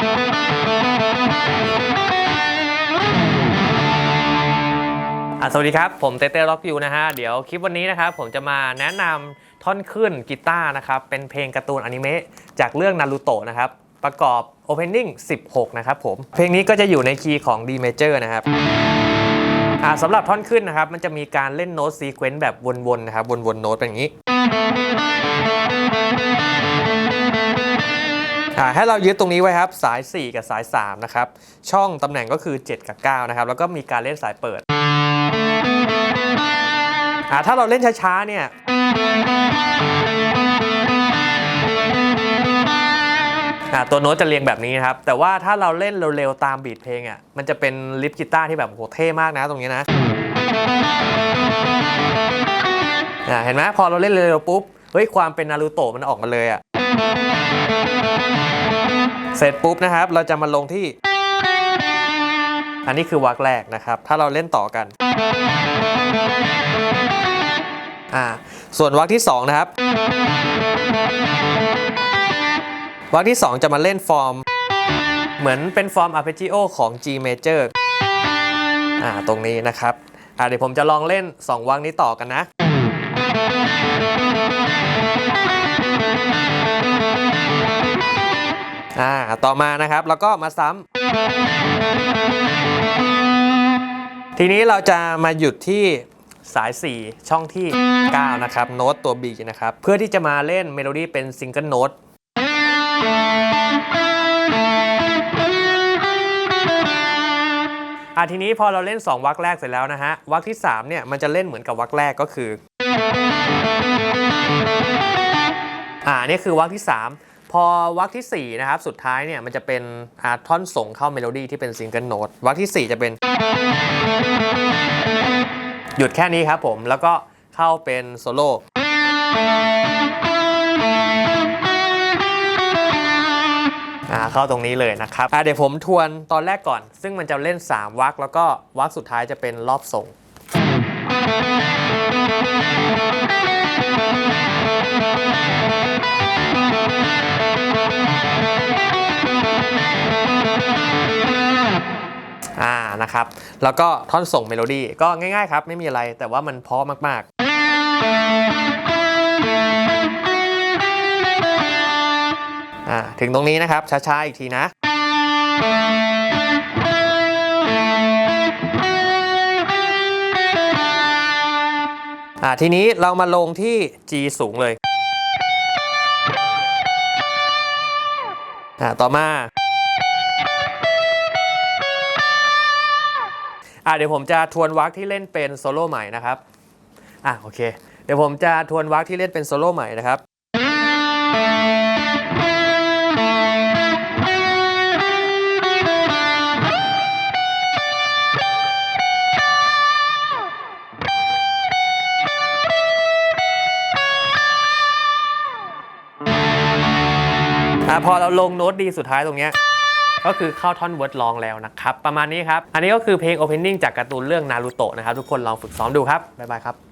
สวัสดีครับ ผมเต้เต้ล็อกยูนะฮะ เดี๋ยวคลิปวันนี้นะครับ ผมจะมาแนะนำท่อนขึ้นกีตาร์นะครับ เป็นเพลงการ์ตูนอนิเมะจากเรื่องนารูโตะนะครับ ประกอบ Opening 16 นะครับผม เพลงนี้ก็จะอยู่ในคีย์ของ D major นะครับอ่าสำหรับท่อนขึ้นนะครับ มันจะมีการเล่นโน้ตซีเควนต์แบบวนๆนะครับ วนๆโน้ตเป็นอย่างนี้ อ่าให้เรายึดตรงนี้ไว้ครับ สาย 4 กับสาย 3 นะครับ ช่องตำแหน่งก็คือ 7 กับ 9 นะครับ แล้วก็มีการเล่นสายเปิดอ่าถ้าเราเล่นช้าๆ เนี่ยอ่าตัวโน้ตจะเรียงแบบนี้นะครับ แต่ว่าถ้าเราเล่นเร็วๆ ตามบีทเพลงอะมันจะเป็นลิฟกีตาร์ที่แบบโหเท่มากนะตรงนี้นะอ่าเห็นไหมพอเราเล่นเร็วๆปุ๊บเฮ้ยความเป็นนารูโตะมันออกมาเลยอะ เสร็จปุ๊บนะครับ เราจะมาลงที่ อันนี้คือวักแรกนะครับ ถ้าเราเล่นต่อกัน อ่า ส่วนวักที่ 2 นะครับ วักที่ 2 จะมาเล่นฟอร์ม เหมือนเป็นฟอร์ม arpeggio ของ G major อ่า ตรงนี้นะครับ อ่าเดี๋ยวผมจะลองเล่น 2 วักนี้ต่อกันนะ อ่าต่อมานะครับแล้วก็มาซ้ำทีนี้เราจะมาหยุดที่สาย 4 ช่องที่ 9 นะครับ โน้ตตัว B นะครับ เพื่อที่จะมาเล่นเมโลดี้เป็นซิงเกิลโน้ตอะทีนี้พอเราเล่น 2วรรคแรกเสร็จแล้วนะฮะวรรคที่ 3 เนี่ย มันจะเล่นเหมือนกับวรรคแรกก็คือ อ่านี่คือวรรคที่ 3 พอวรรคที่ 4 นะครับ สุดท้ายเนี่ยมันจะเป็นอาท่อนส่งเข้าเมโลดี้ที่เป็นซิงเกิลโน้ตวรรคที่ 4 จะเป็น หยุดแค่นี้ครับผมแล้วก็เข้าเป็นโซโล่อ่าเข้าตรงนี้เลยนะครับอ่าเดี๋ยวผมทวนตอนแรกก่อน ซึ่งมันจะเล่น 3วรรคแล้วก็วรรคสุดท้ายจะเป็นรอบส่ง อ่านะครับ แล้วก็ท่อนส่งเมโลดี้ก็ง่ายๆครับ ไม่มีอะไรแต่ว่ามันเพราะมากๆอ่าถึงตรงนี้นะครับ ช้าๆ อีกทีนะอ่าทีนี้เรามาลงที่ G สูงเลยอ่าต่อมา อะเดี๋ยวผมจะทวนวักที่เล่นเป็นโซโล่ใหม่นะครับอะโอเค เดี๋ยวผมจะทวนวักที่เล่นเป็นโซโล่ใหม่นะครับอะพอเราลงโน้ตดีสุดท้ายตรงเนี้ย ก็คือเข้าท่อนเวิร์ดลองแล้วนะครับ ประมาณนี้ครับ อันนี้ก็คือเพลง Opening จากการ์ตูนเรื่องนารูโตะนะครับ ทุกคนลองฝึกซ้อมดูครับ บ๊ายบายครับ